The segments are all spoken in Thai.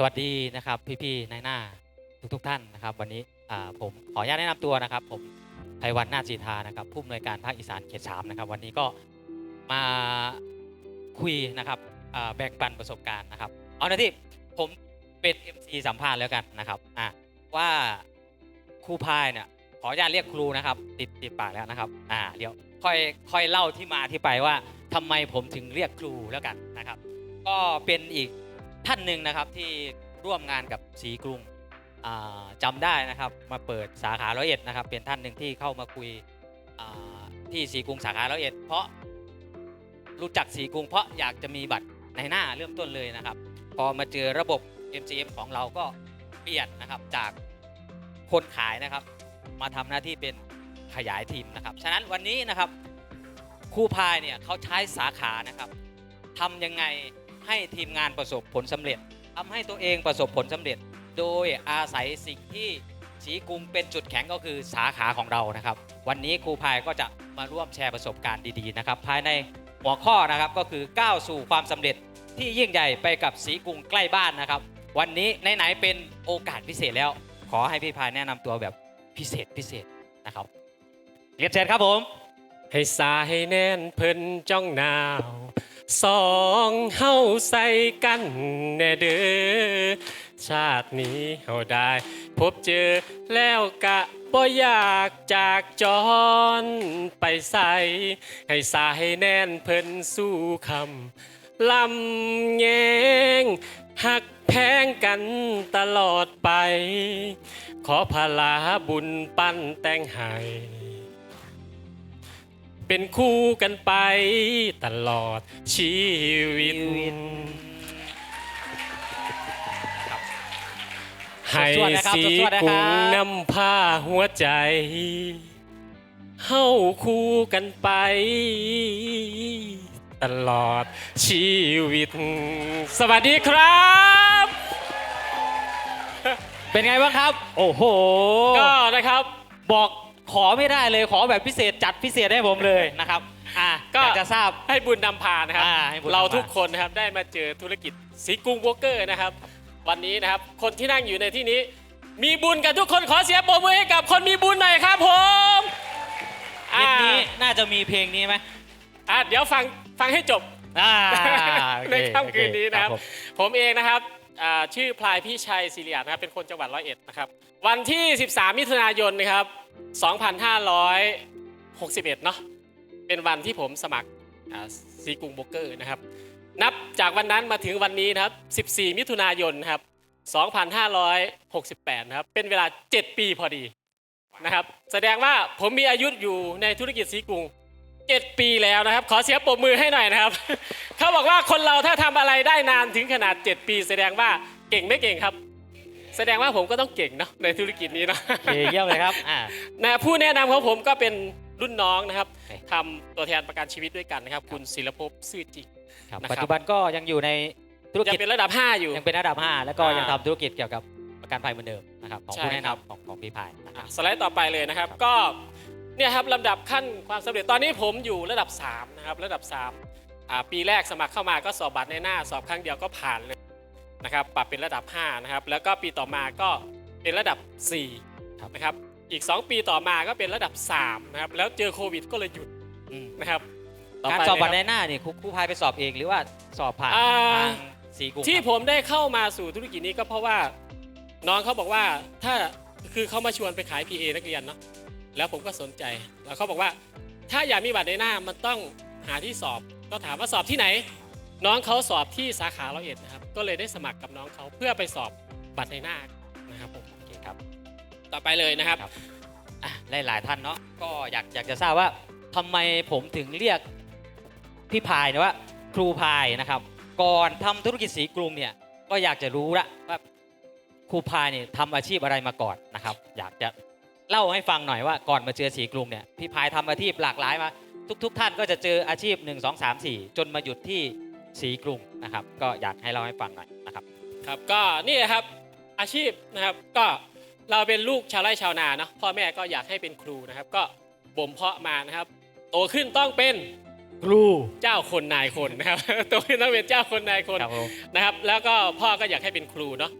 สวัสดีนะครับพี่ๆนายหน้าทุกๆท่านนะครับ วันนี้ผมขออนุญาตแนะนำตัวนะครับ ผมไพวันนาจีทานะครับผู้อำนวยการภาคอีสานเขตสามนะครับ วันนี้ก็มาคุยนะครับแบ่งปันประสบการณ์นะครับ เอาหน้าที่ผมเป็น MC สัมภาษณ์แล้วกันนะครับอะว่าครูพายเนี่ยขออนุญาตเรียกครูนะครับ ติดติดปากแล้วนะครับอ่าเดี๋ยวค่อยค่อยเล่าที่มาที่ไปว่าทำไมผมถึงเรียกครูแล้วกันนะครับ ก็เป็นอีก ท่านหนึ่งนะครับที่ร่วมงานกับสีกรุงอ่าจำได้นะครับมาเปิดสาขาร้อยเอ็ดนะครับเป็นท่านหนึ่งที่เข้ามาคุยที่สีกรุงสาขาร้อยเอ็ดเพราะรู้จักสีกรุงเพราะอยากจะมีบัตรในหน้าเริ่มต้นเลยนะครับ พอมาเจอระบบ MGM ของเราก็เปลี่ยนนะครับจากคนขายนะครับ มาทำหน้าที่เป็นขยายทีมนะครับ ฉะนั้นวันนี้นะครับครูพายเนี่ยเขาใช้สาขานะครับทำยังไง ให้ทีมงานประสบผลสำเร็จทำให้ตัวเองประสบผลสำเร็จ โดยอาศัยสิ่งที่สีกรุงเป็นจุดแข็งก็คือสาขาของเรานะครับ วันนี้ครูพายก็จะมาร่วมแชร์ประสบการณ์ดีๆนะครับ ภายในหัวข้อนะครับก็คือก้าวสู่ความสำเร็จที่ยิ่งใหญ่ไปกับสีกุงใกล้บ้านนะครับ วันนี้ไหนๆเป็นโอกาสพิเศษแล้ว ขอให้พี่พายแนะนำตัวแบบพิเศษพิเศษนะครับเรียนเชิญครับผม ให้สาให้แน่นเพิ่นจ้องหนาว สองเฮาใส่กันแน่เด้อชาตินี้เฮาได้ พบเจอแล้วกะบ่อยากจากจรไปใส่ให้สาให้แน่นเพิ่นสู้คำลำแยงหักแพงกันตลอดไป ขอพลาบุญปั้นแต่งให้ เป็นคู่กันไปตลอดชีวิต ให้สวดๆนะครับสีสวดๆนะครับกุ้งนำผ้าหัวใจ เฮาคู่กันไป ตลอดชีวิต สวัสดีครับ เป็นไงบ้างครับ โอ้โห ก็นะครับบอก ขอไม่ได้เลยขอแบบพิเศษจัดพิเศษให้ผมเลยนะครับอะก็อยากจะทราบ ให้บุญนำพานะครับ อ่าให้บุญนำพา เราทุกคนนะครับได้มาเจอธุรกิจสีกรุงโบรกเกอร์นะครับ วันนี้นะครับคนที่นั่งอยู่ในที่นี้ มีบุญกันทุกคนขอเสียงปรบมือให้กับคนมีบุญหน่อยครับผมเย็นนี้น่าจะมีเพลงนี้ไหมอ่าเดี๋ยวฟังฟังให้จบ อ่าโอเคในค่ำคืนนี้นะครับผมผมเองนะครับ อ่าชื่อพลายพี่ชัยศิริอานะครับเป็นคนจังหวัดร้อยเอ็ดนะครับวันที่ 13 มิถุนายนนะครับ 2561 เนาะเป็นวันที่ผมสมัครอ่าซีกุงโบรกเกอร์นะครับนับจากวันนั้นมาถึงวันนี้นะครับ 14 มิถุนายนครับ 2568 นะครับ เป็นเวลา 7 ปีพอดีนะครับ แสดงว่าผมมีอายุอยู่ในธุรกิจซีกุง 7 ปีแล้วนะครับ ขอเสียงปรบมือให้หน่อยนะครับ เขาบอกว่าคนเราถ้าทำอะไรได้นานถึงขนาด 7 ปี แสดงว่าเก่งไม่เก่งครับ แสดงว่าผมก็ต้องเก่งเนาะในธุรกิจนี้เนาะโอเคเยี่ยมเลยครับอ่านะผู้แนะนำของผมก็เป็นรุ่นน้องนะครับโอเคทำตัวแทนประกันชีวิตด้วยกันนะครับ คุณศิลภพซื่อจริงครับนะครับปัจจุบันก็ยังอยู่ในธุรยักิงจเป็นระดับ 5 อยู่ยังเป็นระดับ 5 แล้วก็อ่ายัยังทำธุรกิจเกี่ยวกับประกันภัยเหมือนเดิมนะครับของใช่ผู้แนะครับนำของของพี่พายนะคอะรับสไลด์ต่อไปเลยนะครับก็ เนี่ยครับลำดับขั้นความสำเร็จตอนนี้ผมอยู่ระดับ3นะครับระดับ3อ่าปีแรกสมัครเข้ามาก็สอบบัตรในหน้า สอบครั้งเดียวก็ผ่านเลยนะครับปรับเป็นระดับ5นะครับแล้วก็ปีต่อมาก็เป็นระดับ4นะครับอีก 2 ปีต่อมาก็เป็นระดับ3นะครับแล้วเจอโควิดก็เลยหยุดอืมนะครับต่การไปสอบเลยบัตรคในบหน้านี่ครูครูพายไปสอบเองหรือว่าสอบผ่านอ่าทางสีกรุงที่ครับผมได้เข้ามาสู่ธุรกิจนี้ก็เพราะว่าน้องเขาบอกว่าถ้าคือเขามาชวนไปขาย PA นักเรียนเนาะ แล้วผมก็สนใจ แล้วเขาบอกว่า ถ้าอยากมีบัตรในหน้ามันต้องหาที่สอบ ก็ถามว่าสอบที่ไหน น้องเขาสอบที่สาขาเราเอ็ดนะครับ ก็เลยได้สมัครกับน้องเขาเพื่อไปสอบบัตรในหน้านะครับผมโอเคครับ ต่อไปเลยนะครับครับ อะหลายๆท่านเนาะก็อยากอยากจะทราบว่าทำไมผมถึงเรียกพี่พายนะว่า ครูพายนะครับ ก่อนทำธุรกิจสีกรุงเนี่ยก็อยากจะรู้ละว่าครูพายเนี่ยทำอาชีพอะไรมาก่อนนะครับ อยากจะ เล่าให้ฟังหน่อยว่าก่อนมาเจอสีกรุงเนี่ยพี่พายทำอาชีพหลากหลายมา ทุก ๆ ท่านก็จะเจออาชีพ 1 2 3 4 จนมาหยุดที่สีกรุงนะครับ ก็อยากให้เล่าให้ฟังหน่อยนะครับครับก็นี่นะครับอาชีพนะครับก็เราเป็นลูกชาวไร่ชาวนาเนาะพ่อแม่ก็อยากให้เป็นครูนะครับ ก็บ่มเพาะมานะครับ โตขึ้นต้องเป็นครูเจ้าคนนายคนนะครับตัวนี้ต้องเป็นเจ้าคนนายคนครับผม นะครับแล้วก็พ่อก็อยากให้เป็นครูเนาะ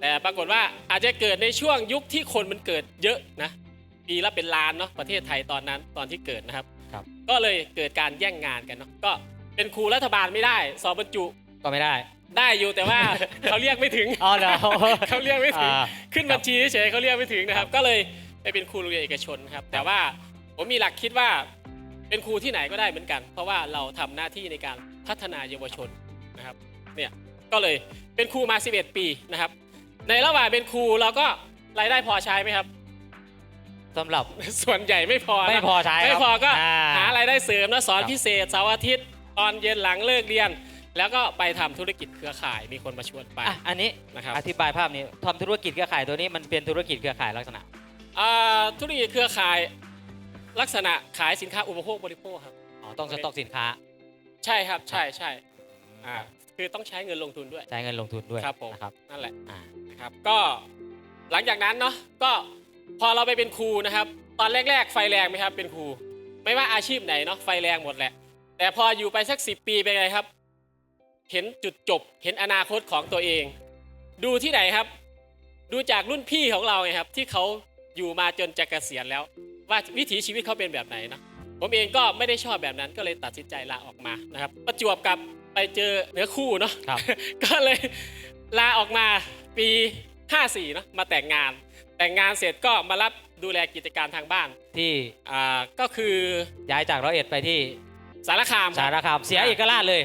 แต่ปรากฏว่าอาจจะเกิดในช่วงยุคที่คนมันเกิดเยอะนะปีละเป็นล้านเนาะประเทศไทยตอนนั้นตอนที่เกิดนะครับ ครับ ก็เลยเกิดการแย่งงานกันเนาะก็เป็นครูรัฐบาลไม่ได้ สอบบรรจุก็ไม่ได้ ได้อยู่แต่ว่า เขาเรียกไม่ถึงอ๋อเดี๋ยวเขาเรียกไม่ถึง อ่า ขึ้นบัญชีเฉยๆเขาเรียกไม่ถึงนะครับ ก็เลยไปเป็นครูโรงเรียนเอกชนครับ แต่ว่าผมมีหลักคิดว่าเป็นครูที่ไหนก็ได้เหมือนกัน เพราะว่าเราทำหน้าที่ในการพัฒนาเยาวชนนะครับเนี่ยก็เลยเป็นครูมา 11 ปีนะครับ ในระหว่างเป็นครูเราก็รายได้พอใช้ไหมครับ สำหรับ ส่วนใหญ่ไม่พอนะไม่พอใช้ครับไม่พอก็อ่าหารายได้เสริมนะสอนครับ พิเศษเสาร์อาทิตย์ตอนเย็นหลังเลิกเรียน แล้วก็ไปทำธุรกิจเครือข่ายมีคนมาชวนไป อะอันนี้นะครับ อธิบายภาพนี้ทำธุรกิจเครือข่ายตัวนี้มันเป็นธุรกิจเครือข่ายลักษณะ อ่าธุรกิจเครือข่ายลักษณะขายสินค้าอุปโภคบริโภคครับ อ๋อ ต้องสต็อกสินค้าใช่ครับใช่ใช่อ่าคือต้องใช้เงินลงทุนด้วย ใช้เงินลงทุนด้วยครับผม นะครับนั่นแหละ อ่า นะครับก็หลังจากนั้นเนาะก็พอเราไปเป็นครูนะครับ ตอนแรก ๆ ไฟแรงไหมครับ เป็นครู ไม่ว่าอาชีพไหนเนาะไฟแรงหมดแหละ แต่พออยู่ไปสักสิปีเป็นไงครับ เห็นจุดจบเห็นอนาคตของตัวเอง ดูที่ไหนครับ ดูจากรุ่นพี่ของเราไงครับ ที่เขาอยู่มาจนจะเกษียณแล้ว ว่าวิถีชีวิตเขาเป็นแบบไหนนะผมเองก็ไม่ได้ชอบแบบนั้นก็เลยตัดสินใจลาออกมานะครับ ประจวบกับไปเจอเนื้อคู่เนาะครับก็เลย ลาออกมาปี 54เนอะมาแต่งงาน แต่งงานเสร็จก็มารับดูแลกิจการทางบ้านที่อ่าก็คือย้ายจากร้อยเอ็ดไปที่สารคามสารคามเสียเอกราชเลย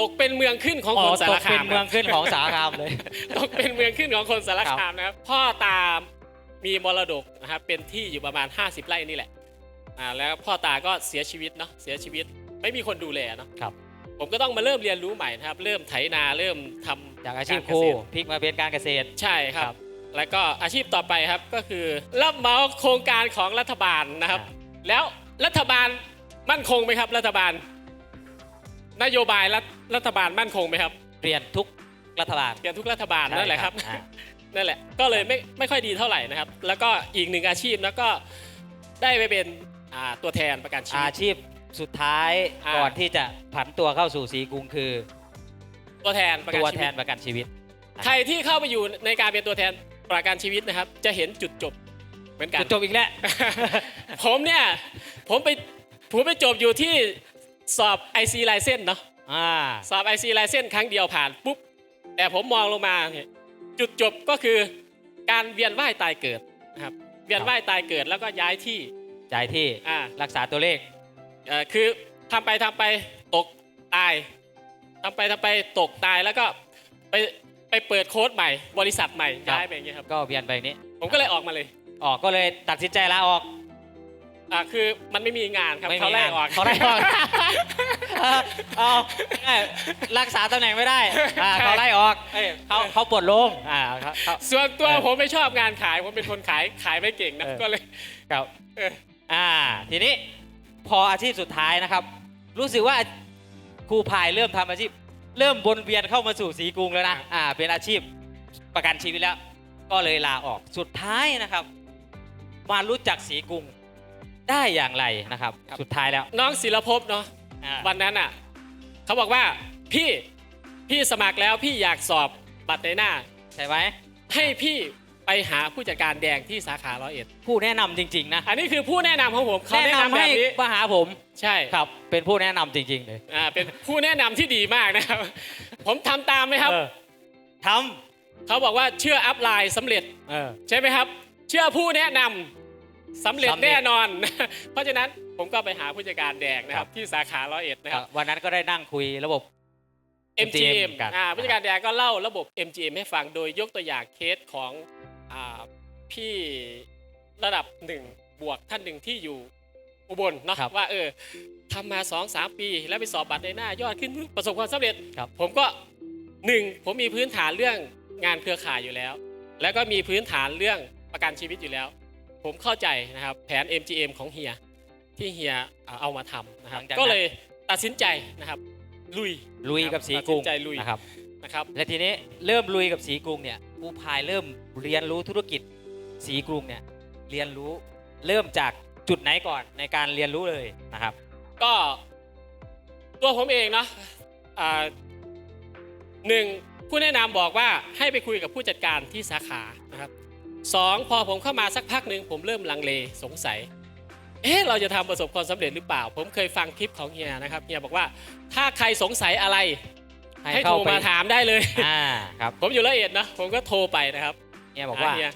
ตกเป็นเมืองขึ้นของอ๋คอนสาตรกคาเป็มนเมืองขึ้นของสารคามเลยตกเป็นเมืองขึ้นของคนสารคามนะครับพ่อตามมีมรดกนะครับเป็นที่อยู่ประมาณ 50 ไร่นี่แหละอ่าแล้วพ่อตาก็เสียชีวิตเนาะเสียชีวิตไม่มีคนดูแลเนาะครับผมก็ต้องมาเริ่มเรียนรู้ใหม่นะครับ เริ่มไถนาเริ่มทำ จากอาชีพกครูเกษตพลิกมาเป็นการเกษตร ใช่ครัครับ บ แล้วก็อาชีพต่อไปครับก็คือรับเหมาโครงการของรัฐบาลนะครับแล้วรัฐบาลมั่นคงไหมครับ รัฐบาล นโยบายรัฐรัฐบาลมั่นคงไหมครับเปลี่ยนทุกรัฐบาลเกี่ยวทุกรัฐบาลนั่นแหละครับ อ่า นั่นแหละก็เลยไม่ไม่ค่อยดีเท่าไหร่นะครับ แล้วก็อีกหนึ่งอาชีพแล้วก็ได้ไปเป็นอ่าตัวแทนประกันชีวิอาตชีพสุดท้ายอ่า ก่อนที่จะผันตัวเข้าสู่สีกรุงคือ ตัวแทนประกันตัวชีแทวินตประกันชีวิต ใครที่เข้าไปอยู่ในการเป็นตัวแทนประกันชีวิตนะครับ จะเห็นจุดจบเหมือนกัน จบอีกแล้ว ผมเนี่ย ผมไปผมไปจบอยู่ที่สอบ IC ลายเส้นเนาะอ่า สอบ IC ลายเส้นครั้งเดียวผ่านปุ๊บ แต่ผมมองลงมาเนี่ยจุดจบก็คือการเวียนว่ายตายเกิดนะครับเวียนว่ายตายเกิดแล้วก็ย้ายที่จ่ายที่อ่ารักษาตัวเลข เอ่อคือทำไปทำไปตกตาย ทำไปทำไปตกตายแล้วก็ไปไปเปิดโค้ดใหม่ บริษัทใหม่ครับย้ายไปอย่างเงี้ยครับก็เวียนไปนี้ผมก็เลยออกมาเลย ออกก็เลยตัดสินใจลาออกอ่าคือมันไม่มีงานครับไม่มีเขาไล่งานออกเขาไล่ออกเอาเอาเอ้ยรักษาตำแหน่งไม่ได้อ่าเขาไล่ออกเอ้ยเขาเขาปลดลงอ่าเขาเขา ส่วนตัวเออผมไม่ชอบงานขายผมเป็นคนขายขายไม่เก่งนะเออ ก็เลยครับ เออ อ่าทีนี้พออาชีพสุดท้ายนะครับ รู้สึกว่า ครูพายเริ่มทำอาชีพ เริ่มวนเวียนเข้ามาสู่สีกรุงแล้วนะอ่าเป็นอาชีพประกันชีวิตแล้ว ก็เลยลาออกสุดท้ายนะครับ มารู้จักสีกรุงได้อย่างไรนะครับ สุดท้ายแล้ว น้องศิลภพเนาะอ่าวันนั้นอะเขาบอกว่าพี่พี่สมัครแล้วพี่อยากสอบบัตรในหน้าใช่ไหมให้พี่ไปหาผู้จัดการแดงที่สาขาร้อยเอ็ดผู้แนะนำจริงๆนะอันนี้คือผู้แนะนำของผมเขาแนะนำแบให้บนี้มาหาผม ใช่ครับ เป็นผู้แนะนำจริงๆเลยอ่าเป็นผู้แนะนำที่ดีมากนะครับ ผมทำตามไหมครับ เออทเขาบอกว่าเชื่ออัพไลน์สำเร็จำเออ ใช่ไหมครับ เชื่อผู้แนะนำสำเร็จสำเร็จ แน่นอน เพราะฉะนั้นผมก็ไปหาผู้จัดการแดงนะคครัรับบที่สาขาร้อยเอ็ดนะครับ วันนั้นก็ได้นั่งคุยระบบ MGM กันอ่าผู้จัดการแดงก็เล่าระบบ MGM ให้ฟังโดยยกตัวอย่างเคสของอ่าพี่ระดับหนึ่งบวกท่านหนึ่งที่อยู่ อุบลเนาะครับว่าเออทำมา2อสปี แล้วไปสอบบัตรในหน้ายอดขึ้นประสบความสำเร็จ ครับ ผมก็หนึ่งผมมีพื้นฐานเรื่องงานเครือข่ายอยู่แล้ว แล้วก็มีพื้นฐานเรื่องประกันชีวิตอยู่แล้ว ผมเข้าใจนะครับแผน MGM ของเฮียที่เฮียเอาเอามาทำนะครับหลังจากนั้น ก็เลยตัดสินใจนะครับ ลุยลุยกับสีกรุงตัดสินใจลุยนะครับ นะครับ และทีนี้เริ่มลุยกับสีกรุงเนี่ยครูพายเริ่มเรียนรู้ธุรกิจสีกรุงเนี่ยเรียนรู้เริ่มจาก จุดไหนก่อนในการเรียนรู้เลยนะครับ ก็ตัวผมเองเนาะอ่าหนึ่งผู้แนะนำบอกว่าให้ไปคุยกับผู้จัดการที่สาขานะครับสองพอผมเข้ามาสักพักหนึ่งผมเริ่มลังเลสงสัย เอ๊ะเราจะทำประสบความสำเร็จหรือเปล่า ผมเคยฟังคลิปของเฮียนะครับเฮียบอกว่าถ้าใครสงสัยอะไร ให้โทรมาถามได้เลยอ่าครับผมอยู่ละเอียดนะผมก็โทรไปนะครับเนี่ยบอกว่าเฮีย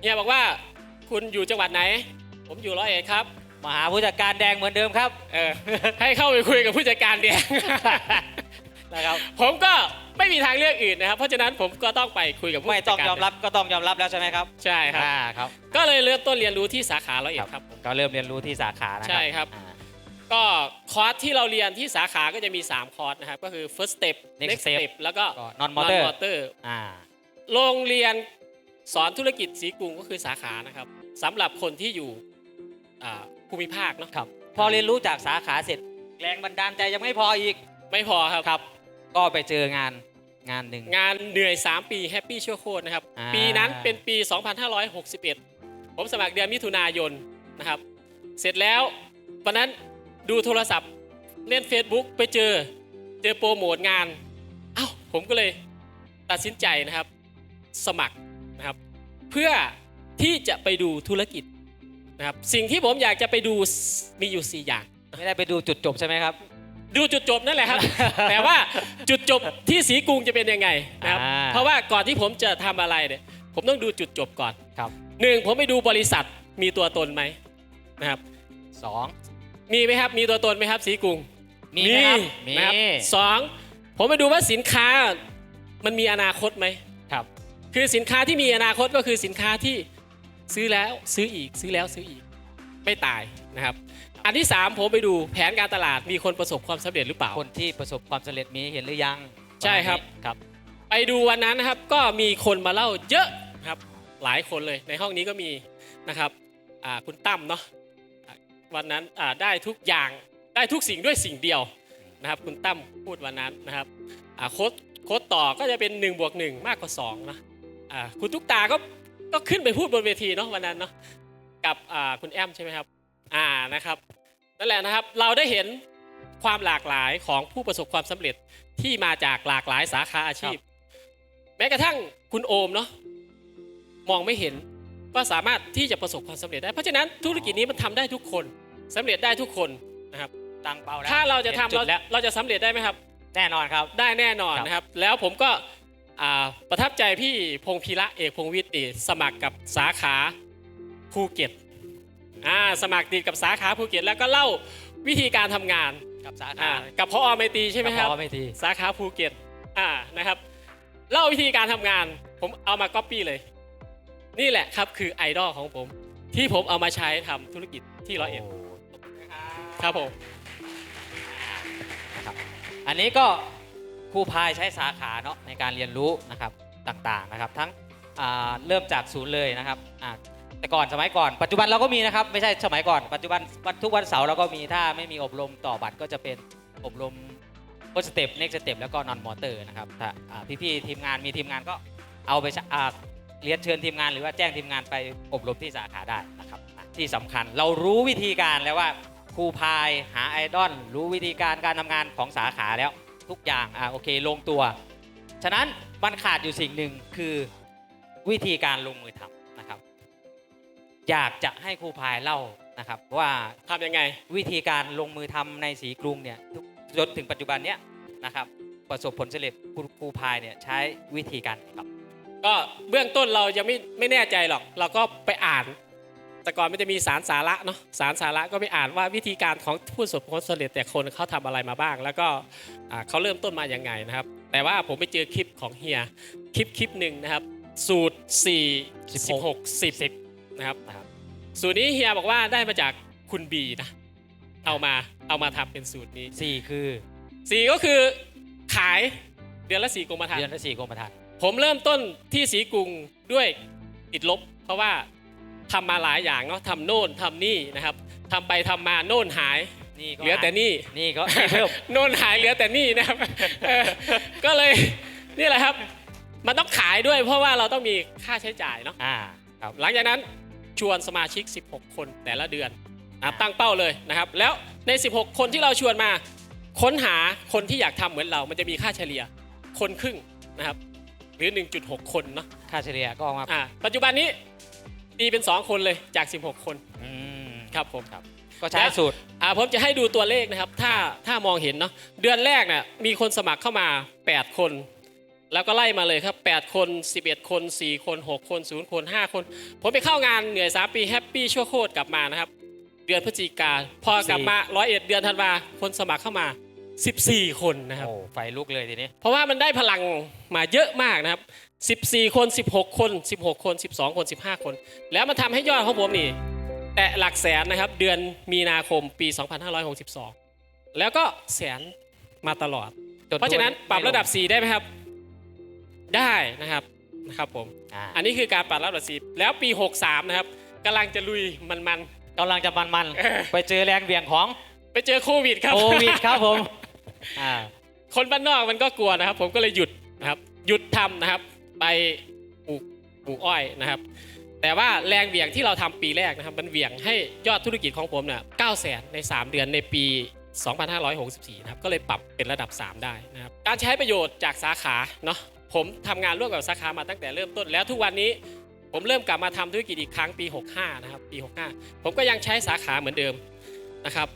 เฮียบอกว่าคุณอยู่จังหวัดไหน ผมอยู่ร้อยเอ็ดครับมาหาผู้จัดการแดงเหมือนเดิมครับ เออ ให้เข้าไปคุยกับผู้จัดการเดียนะครับ ผมก็ไม่มีทางเลือกอื่นนะครับ เพราะฉะนั้นผมก็ต้องไปคุยกับผู้ไม่ต้องจัดกายอมรับก็ต้องยอมรับแล้วใช่ไหมครับใช่ครับ อ่าครับ ก็เลยเริ่มต้นเรียนรู้ที่สาขาร้อยเอ็ดครับก็เริ่มเรียนรู้ที่สาขานะครัใช่ครับ อ่า ก็คอร์สที่เราเรียนที่สาขาก็จะมี 3 คอร์สนะครับ ก็คือ first step Next step แล้วก็ ก็ non non motor motor อ่า โรงเรียนสอนธุรกิจสีกรุงก็คือสาขานะครับสำหรับคนที่อยู่ อ่าภูมิภาคเนาะครับ พอเรียนรู้จากสาขาเสร็จ แรงบันดาลใจยังไม่พออีกไม่พอครับ ครับ ก็ไปเจองานงานหนึ่ง งานเหนื่อย 3 ปีแฮปปี้ชั่วโคตรนะครับ อ่า ปีนั้นเป็นปี 2561 ผมสมัครเดือนมิถุนายนนะครับ เสร็จแล้ววันนั้นดูโทรศัพท์เล่น Facebook ไปเจอเจอโปรโมทงาน เอ้าผมก็เลยตัดสินใจนะครับ สมัครนะครับ เพื่อที่จะไปดูธุรกิจ นะครับสิ่งที่ผมอยากจะไปดูมีอยู่ 4 อย่าง ไม่ได้ไปดูจุดจบใช่ไหมครับ ดูจุดจบนั่นแหละครับ แต่ว่าจุดจบที่สีกรุงจะเป็นยังไงนะครับอ่า เพราะว่าก่อนที่ผมจะทำอะไรเนี่ยผมต้องดูจุดจบก่อนครับหนึ่งผมไปดูบริษัทมีตัวตนไหมนะครับสองมีไหมครับมีตัวตนไหมครับ สีกรุงมีไหมครับมีนะครับสองผมไปดูว่าสินค้ามันมีอนาคตไหม ครับ คือสินค้าที่มีอนาคตก็คือสินค้าที่ ซื้อแล้วซื้ออีกซื้อแล้วซื้ออีกไม่ตายนะครับ อันที่สามผมไปดูแผนการตลาดมีคนประสบความสำเร็จหรือเปล่า คนที่ประสบความสำเร็จมีเห็นหรือยังใช่ครับ ครับ ไปดูวันนั้นนะครับก็มีคนมาเล่าเยอะครับหลายคนเลยในห้องนี้ก็มีนะครับอ่าคุณตั้มเนาะอ่าวันนั้นอ่าได้ทุกอย่างได้ทุกสิ่งด้วยสิ่งเดียวนะครับ คุณตั้มพูดวันนั้นนะครับอ่าโค้ดโค้ดต่อก็จะเป็น1นบวกหมากกว่า2นะอ่าคุณตุ๊กตาก็ ก็ขึ้นไปพูดบนเวทีเนาะวันนั้นเนาะกับอ่าคุณแอมใช่ไหมครับอ่านะครับนั่นแหละนะครับเราได้เห็นความหลากหลายของผู้ประสบความสำเร็จที่มาจากหลากหลายสาขาอาชีพ แม้กระทั่งคุณโอมเนาะมองไม่เห็นก็สามารถที่จะประสบความสำเร็จได้ เพราะฉะนั้นธุรกิจนี้มันทำได้ทุกคนสำเร็จได้ทุกคนนะครับตั้งเป้าแล้วถ้าเราจะทำห็นจุเราดแล้วเราจะสำเร็จได้ไหมครับ แน่นอนครับ ได้แน่นอนครับนะครับ แล้วผมก็อ่า ประทับใจพี่พงพีระเอกพงวิทย์เอกสมัครกับสาขาภูเก็ตอ่าสมัครติดกับสาขาภูเก็ตแล้วก็เล่าวิธีการทำงานกับสาอ่าขากับพอไมตรีใช่ไหมครับพอไม่ทีสาขาภูเก็ตอ่านะครับเล่าวิธีการทำงาน ผมเอามาก๊อปปี้เลย นี่แหละครับคือไอดอลของผม ที่ผมเอามาใช้ทำธุรกิจที่ร้อยเอ็ดโครับผมอันนี้ก็ ครูพายใช้สาขาเนาะในการเรียนรู้นะครับต่างๆนะครับ ทั้งเริ่มจากศูนย์เลยนะครับแต่ก่อนสมัยก่อนปัจจุบันเราก็มีนะครับ ไม่ใช่สมัยก่อนปัจจุบันวันทุกวันเสาร์เราก็มีถ้าไม่มีอบรมต่อบัตรก็จะเป็นอบรม first step next step แล้วก็ non motor นะครับถ้าอ่พี่ๆทีมงานมีทีมงานก็เอาไปเรียนเชิญทีมงานหรือว่าแจ้งทีมงานไปอบรมที่สาขาได้นะครับที่สำคัญเรารู้วิธีการแล้วว่าครูพายหาไอดอลรู้วิธีการการทำงานของสาขาแล้ว ทุกอย่างอ่าโอเคลงตัว ฉะนั้นมันขาดอยู่สิ่งหนึ่งคือวิธีการลงมือทำนะครับ อยากจะให้ครูพายเล่านะครับ ว่าทำยังไงวิธีการลงมือทำในสีกรุงเนี่ยทุกจนถึงปัจจุบันเนี้ยนะครับ ประสบผลสำเร็จครูครูพายเนี่ยใช้วิธีการครับ ก็เบื้องต้นเรายังไม่ไม่แน่ใจหรอก เราก็ไปอ่าน แต่ก่อนมันจะมีสารสาระเนาะสารสาระก็ไปอ่านว่าวิธีการของผู้ประสบผลสำเร็จแต่คนเขาทำอะไรมาบ้าง แล้วก็อ่าเขาเริ่มต้นมาอย่างไงนะครับ แต่ว่าผมไปเจอคลิปของเฮียคลิปคลิปหนึ่งนะครับ สูตร 4 16 10นะครับนะครับสูตรนี้เฮียบอกว่าได้มาจากคุณบีนะเอามาเอามาทำเป็นสูตรนี้สี่คือสี่ก็คือขายเดือนละสี่กรมธรรเดือนม์ละสี่กรมธรรม์ผมเริ่มต้นที่สีกรุงด้วยติดลบ เพราะว่า ทำมาหลายอย่างเนาะทำโน่นทำนี่นะครับทำไปทำมาโน่นหายนี่ก็เหลือแต่นี่นี่ก็นี่เพิ่มโน่นหายเหลือแต่นี่นะครับเออก็เลยนี่แหละครับ มันต้องขายด้วย เพราะว่าเราต้องมีค่าใช้จ่ายเนาะอ่าครับหลังจากนั้นชวนสมาชิก 16 คนแต่ละเดือนนะครับตั้งเป้าเลยนะครับ แล้วใน 16 คนที่เราชวนมา ค้นหาคนที่อยากทำเหมือนเรา มันจะมีค่าเฉลี่ยคนครึ่งนะครับ หรือ 1.6 คนเนาะค่าเฉลี่ยก็ออกมาอ่าปัจจุบันนี้ ตีเป็น 2 คนเลยจาก 16 คนอืมครับผมก็ใช้สูตร อ่าผมจะให้ดูตัวเลขนะครับ ถ้าถ้ามองเห็นเนาะเดือนแรกเนี่ยมีคนสมัครเข้ามา 8 คน แล้วก็ไล่มาเลยครับ 8 คน 11 คน 4 คน 6 คน 0 คน 5 คน ผมไปเข้างานเหนื่อย 3 ปีแฮปปี้ชั่วโคตรกลับมานะครับ เดือนพฤศจิกาพอกลับมาร้อยเอ็ดเดือนธันวาคนสมัครเข้ามา 14 คนนะครับ โอ้ไฟลุกเลยทีนี้ เพราะว่ามันได้พลังมาเยอะมากนะครับ 14 คน 16 คน 16 คน 12 คน 15 คน แล้วมันทำให้ยอดของผมนี่ แตะหลักแสนนะครับ เดือนมีนาคมปี 2562 แล้วก็แสนมาตลอดจเพราะฉะนั้นปรับระดับไม่ล4ได้ไหมครับ ได้นะครับนะครับผมงอ่าอันนี้คือการปรับระดับ 4 แล้วปี 63 นะครับกำลังจะลุยมันกำลังจะมันเออๆไปเจอแรงเบี่ยงของๆไปเจอโควิดครับ โควิดครับผมอ่าคนบ้านนอกมันก็กลัวนะครับ ผมก็เลยหยุดนะครับ หยุดทำนะครับ ไปปลูกปลูกอ้อยนะครับ แต่ว่าแรงเหวี่ยงที่เราทำปีแรกนะครับ มันเหวี่ยงให้ยอดธุรกิจของผมเนี่ยเก้าแสนใน 3 เดือนในปี 2564 นะครับ ก็เลยปรับเป็นระดับ 3 ได้นะครับ การใช้ประโยชน์จากสาขาเนาะ ผมทำงานร่วมกับสาขามาตั้งแต่เริ่มต้น แล้วทุกวันนี้ผมเริ่มกลับมาทำธุรกิจอีกครั้งปี 65 นะครับ ปี 65 ผมก็ยังใช้สาขาเหมือนเดิมนะครับ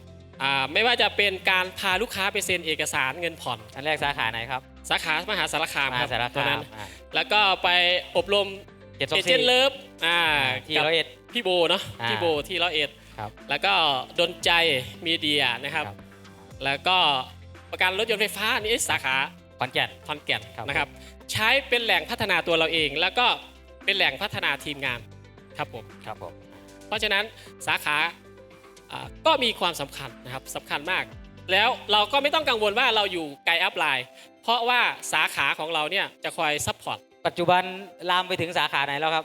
ไม่ว่าจะเป็นการพาลูกค้าไปเซ็นเอกสารเงินผ่อนอันแรกสาขาไหนครับ สาขามหาสารคามมาครับสารตอนคานั้มนอ่าแล้วก็ไปอบรมเจ็ดสเอองเจนสี่ต์เลิฟอ่าที่กับร้อยเอ็ด พี่โบเนาะอ่า พี่โบที่ร้อยเอ็ด ครับ แล้วก็ดนใจมีเดียนะครับ ครับ แล้วก็ประกันรถยนต์ไฟฟ้านี่สาขาขอนแก่น คอนแก่นครับนะครับ ใช้เป็นแหล่งพัฒนาตัวเราเอง แล้วก็เป็นแหล่งพัฒนาทีมงานครับผม ครับผม เพราะฉะนั้นสาขาอ่าก็มีความสำคัญนะครับสำคัญมาก แล้วเราก็ไม่ต้องกังวลว่าเราอยู่ไกลอัพไลน์เพราะว่าสาขาของเราเนี่ยจะคอยซัพพอร์ตปัจจุบันลามไปถึงสาขาไหนแล้วครับ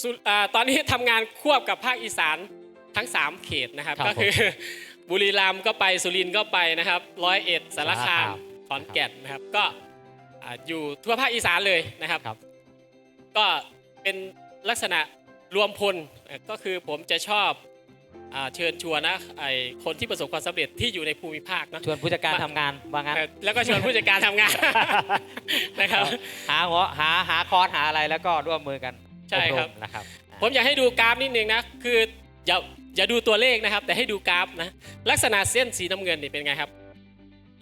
สุอ่าตอนนี้ทำงานควบกับภาคอีสานทั้ง 3 เขตนะครับ ครับก็คือ บุรีรัมย์ก็ไปสุรินทร์ก็ไปนะครับร้อยเอ็ดสารคามสารคามขอนแก่นนะครับก็อ่าอยู่ทั่วภาคอีสานเลยนะครับ ครับ ก็เป็นลักษณะรวมพลเอ่อก็คือผมจะชอบ อาเชิญชวนนะไอคนที่ประสบความสำเร็จที่อยู่ในภูมิภาคเนอะชวนผู้จัดการทำงานว่างั้น เอ่อแล้วก็ชวนผู้จัดการทำงาน นะครับ หาหัวหาหาคอร์สหาอะไรแล้วก็ร่วมมือกันใช่ครับ อบมนะครับ ผมอยากให้ดูกราฟนิดนึงนะ คืออย่าอย่าดูตัวเลขนะครับ แต่ให้ดูกราฟนะ ลักษณะเส้นสีน้ำเงินนี่เป็นไงครับ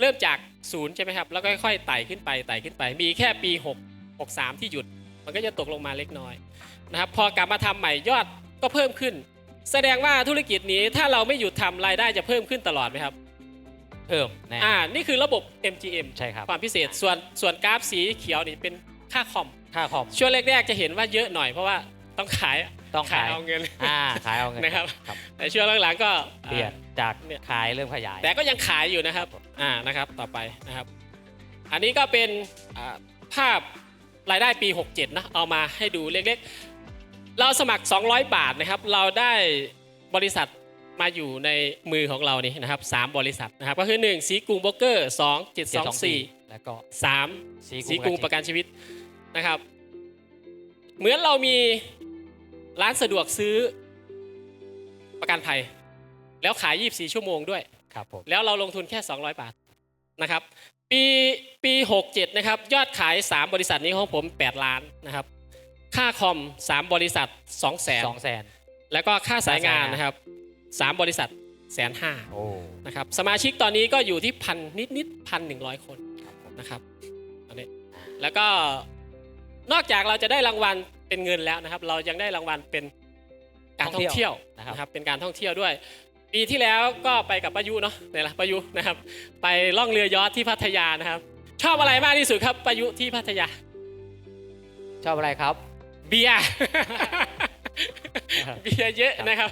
เริ่มจากศูนย์ใช่ไหมครับ แล้วก็ค่อยๆไต่ขึ้นไปไต่ขึ้นไป มีแค่ปี 6 63 ที่หยุด มันก็จะตกลงมาเล็กน้อยนะครับ พอกลับมาทำใหม่ยอดก็เพิ่มขึ้น แสดงว่าธุรกิจนี้ถ้าเราไม่หยุดทำรายได้จะเพิ่มขึ้นตลอดไหมครับ เพิ่มแน่อ่า นี่คือระบบ MGM ใช่ครับ ความพิเศษ ส่วนส่วนกราฟสีเขียวนี่เป็นค่าคอม ค่าคอม ช่วงแรกๆจะเห็นว่าเยอะหน่อยเพราะว่าต้องขายต้องขาย เอาเงิน อ่าขายเอาเงินนะครับ ครับแต่ช่วงหลังๆก็ เปลี่ยนจากเนี่ย ขายเริ่มขยาย แต่ก็ยังขายอยู่นะครับ อ่า นะครับ ต่อไปนะครับ อันนี้ก็เป็นอ่าภาพรายได้ปี 67นะเอามาให้ดูเล็กๆ เราสมัคร 200 บาทนะครับ เราได้บริษัทมาอยู่ในมือของเรานี่นะครับ3บริษัทนะครับ ก็คือ 1 สีกรุงโบรกเกอร์ 2 724 แล้วก็3สีสีกรุงประกันชีวิตนะครับ เหมือนเรามีร้านสะดวกซื้อประกันภัย แล้วขาย 24 ชั่วโมงด้วยครับผมแล้วเราลงทุนแค่ 200 บาทนะครับ ปีปี 67 นะครับ ยอดขาย 3 บริษัทนี้ของผม 8 ล้านนะครับ ค่าคอม 3 บริษัท2แสนสองแสน แล้วก็ค่าสายงานค่าสายงานนะครับ3บริษัทแสนห้าโอ้นะครับสมาชิกตอนนี้ก็อยู่ที่พันนิดนิดพันหนึ่งร้อยคนนะครับอันนี้แล้วก็นอกจากเราจะได้รางวัลเป็นเงินแล้วนะครับ เรายังได้รางวัลเป็นการท่องเที่ยวนะครับ นะครับเป็นการท่องเที่ยวด้วย ปีที่แล้วก็ไปกับป้ายุเนาะเนี่ยละป้ายุนะครับ ไปล่องเรือยอทที่พัทยานะครับ ชอบอะไรมากที่สุดครับป้ายุที่พัทยา ชอบอะไรครับ เบียร์เบียร์เยอะนะครับ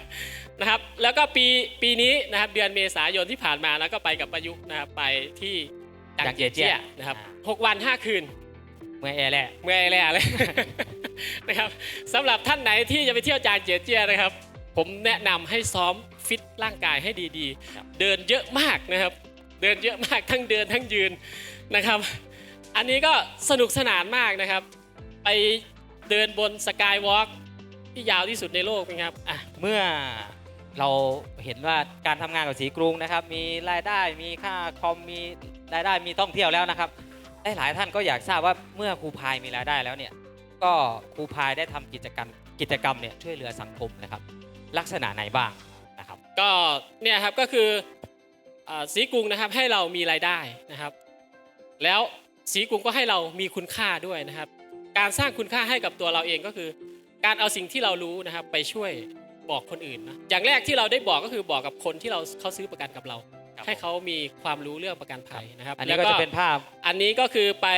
นะครับ แล้วก็ปีปีนี้นะครับเดือนเมษายนที่ผ่านมาแล้วก็ไปกับป้ายุนะครับไปที่จังเจียเจียนะครับหกวันห้าคืน เมืองแอร์แหละเมื่อยแหละเลยนะครับสำหรับท่านไหนที่จะไปเที่ยวจางเจียเจียนะครับ ผมแนะนำให้ซ้อมฟิตร่างกายให้ดีๆ เดินเยอะมากนะครับ เดินเยอะมากทั้งเดินทั้งยืนนะครับ อันนี้ก็สนุกสนานมากนะครับ ไป เดินบนสกายวอล์กที่ยาวที่สุดในโลกนะครับอะเมื่อเราเห็นว่าการทำงานกับสีกรุงนะครับ มีรายได้มีค่าคอมมีรายได้มีท่องเที่ยวแล้วนะครับได้หลายท่านก็อยากทราบว่าเมื่อครูพายมีรายได้แล้วเนี่ยก็ครูพายได้ทำกิจกรรมกิจกรรมเนี่ยช่วยเหลือสังคมนะครับ ลักษณะไหนบ้างนะครับ ก็เนี่ยครับก็คืออ่าสีกรุงนะครับให้เรามีรายได้นะครับ แล้วสีกรุงก็ให้เรามีคุณค่าด้วยนะครับ การสร้างคุณค่าให้กับตัวเราเองก็คือ การเอาสิ่งที่เรารู้นะครับไปช่วยบอกคนอื่นนะอย่างแรกที่เราได้บอกก็คือบอกกับคนที่เราเขาซื้อประกันกับเรา ครับให้เขามีความรู้เรื่องประกันภัยนะครับอันนี้แล้วก็จะเป็นภาพ อันนี้ก็คือไป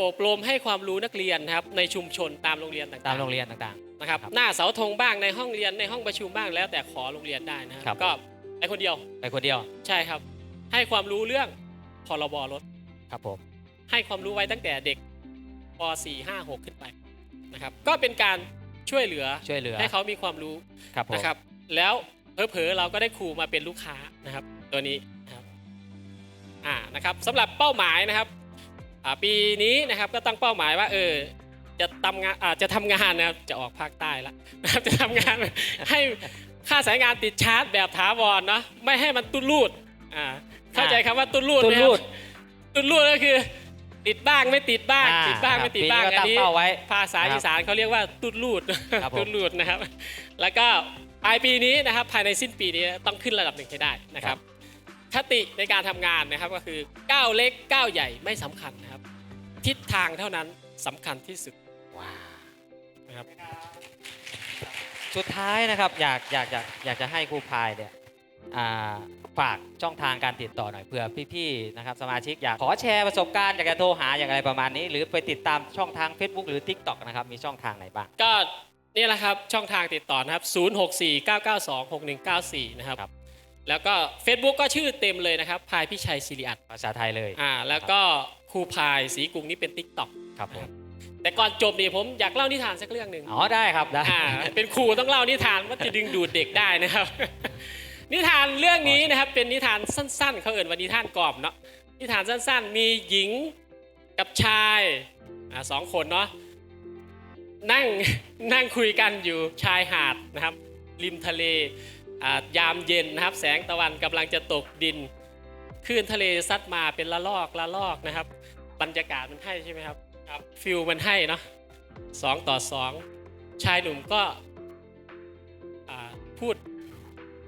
อบรมให้ความรู้นักเรียนนะครับในชุมชนตามโรงเรียนต่างๆ ตามโรงเรียนต่าง นะครับครับหน้าเสาธงบ้างในห้องเรียนในห้องประชุมบ้างแล้วแต่ขอโรงเรียนได้นะคครัรับก็ไปคนเดียวๆ ไปคนเดียว ใช่ครับ ให้ความรู้เรื่องพรบรถ ครับผม ให้ความรู้ไว้ตั้งแต่เด็ก ป .4 5 6 ขึ้นไปนะครับก็เป็นการช่วยเหลือช่วยเหลือให้เขามีความรู้ครับผมนะครับ แล้วเผลอๆเราก็ได้ครูมาเป็นลูกค้านะครับ ตัวนี้นะครับอ่านะครับสำหรับเป้าหมายนะครับอ่าปีนี้นะครับก็ตั้งเป้าหมายว่าเออจะทำงานอ่าจะทำงานนะครับจะออกภาคใต้แล้วนะครับจะทำงานให้ค่าสายงานติดชาร์จแบบถาวรเนาะไม่ให้มันตุ้นรูดอ่าเข้าใจคำว่าตุ้นรูดตุไหนมครับรูดตุ้นรูดก็คือ ติดบ้างไม่ติดบ้าง อ่าติดบ้างครับไม่ติดบ้าง ปีนี้ก็อันนี้ตั้งเป้าไว้ภาษานะครับอีสานเขาเรียกว่าตุ้นรูดครับผมตุ้นรูดนะครับ แล้วก็ปลายปีนี้นะครับภายในสิ้นปีนี้ต้องขึ้นระดับหนึ่งให้ได้นะครับคติในการทำงานนะครับก็คือก้าวเล็กก้าวใหญ่ไม่สำคัญนะครับ ทิศทางเท่านั้นสำคัญที่สุด ว้าวนะครับ สุดท้ายนะครับอยากอยากอยากอยากจะให้ครูพายเนี่ยอ่า ฝากช่องทางการติดต่อหน่อยเผื่อพี่ๆนะครับสมาชิกอยากขอแชร์ประสบการณ์อยากจะโทรหาอย่างไรประมาณนี้ หรือไปติดตามช่องทาง Facebook หรือ TikTok นะครับมีช่องทางไหนบ้าง ก็นี่แหละครับช่องทางติดต่อนะครับ 0649926194 นะครับ ครับ แล้วก็ Facebook ก็ชื่อเต็มเลยนะครับ พายพิชัยศิริอัตภาษาไทยเลยอ่าแล้วก็ครูพายสีกรุงนี่เป็น t ิ k t o k ครับผมแต่ก่อนจบนี่ผมอยากเล่านิทานสักเรื่องหนึ่ง อ๋อได้ครับได้ อ่าเป็นครูต้องเล่านิทานว่าจะดึงดูดเด็กได้นะครับ นิทานเรื่องนี้นะครับเป็นนิทานสั้น ๆ เขาเอ่นว่านิทานกรอบเนาะนิทานสั้นๆ มีหญิงกับชายอ่าสองคนเนาะนั่งนั่งคุยกันอยู่ชายหาดนะครับ ริมทะเลอ่ายามเย็นนะครับ แสงตะวันกำลังจะตกดินคลื่นทะเลซัดมาเป็นละลอกละลอกนะครับ บรรยากาศมันให้ใช่ไหมครับครับฟิลมันให้เนาะสองต่อสองชายหนุ่มก็พูด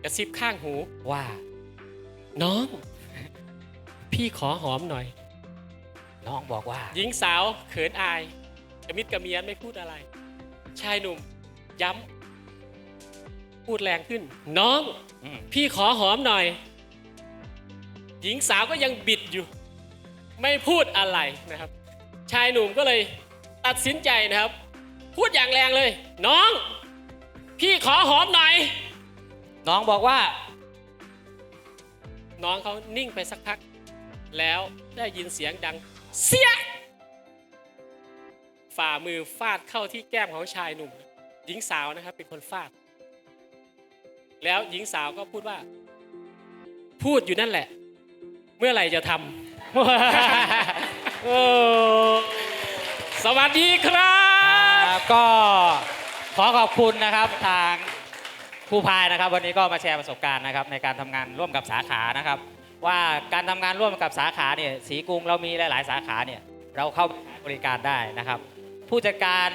กระซิบข้างหูว่า น้อง พี่ขอหอมหน่อย น้องบอกว่า หญิงสาวเขินอายกระมิดกระเมียนไม่พูดอะไร ชายหนุ่ม ย้ำพูดแรงขึ้น น้อง อืมพี่ขอหอมหน่อย หญิงสาวก็ยังบิดอยู่ ไม่พูดอะไรนะครับ ชายหนุ่มก็เลยตัดสินใจนะครับ พูดอย่างแรงเลย น้อง พี่ขอหอมหน่อย น้องบอกว่า น้องเขานิ่งไปสักพัก แล้วได้ยินเสียงดัง เสียฝ่ามือฟาดเข้าที่แก้มของชายหนุ่ม หญิงสาวนะครับเป็นคนฟาด แล้วหญิงสาวก็พูดว่า พูดอยู่นั่นแหละ เมื่อไหร่จะทำโอ้สวัสดีครับครับก็ขอขอบคุณนะครับทาง ครูพายนะครับวันนี้ก็มาแชร์ประสบการณ์นะครับในการทำงานร่วมกับสาขานะครับ ว่าการทำงานร่วมกับสาขาเนี่ยสีกรุงเรามีหลาย ๆ สาขาเนี่ยเราเข้าบริการได้นะครับ ผู้จัดการ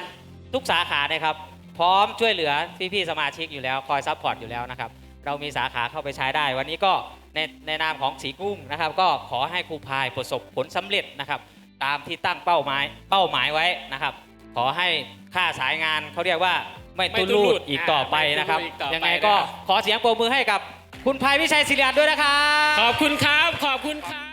ทุกสาขาเนี่ยครับ พร้อมช่วยเหลือพี่ๆสมาชิกอยู่แล้วคอยซัพพอร์ตอยู่แล้วนะครับเรามีสาขาเข้าไปใช้ได้ วันนี้ก็ในในนามของสีกุ้งนะครับ ก็ขอให้ครูพายประสบผลสำเร็จนะครับ ตามที่ตั้งเป้าหมายเป้าหมายไว้นะครับ ขอให้ค่าสายงานเขาเรียกว่า ไม่ไม่ตุนตุนรูรูดดอีกต่อไปนะครับอ่าไม่ตุนรูดอีกต่อไป ยังไงก็นะครับขอเสียงปรบมือให้กับคุณภัยวิชัยศิริอันด้วยนะครับ ขอบคุณครับ ขอบคุณครับ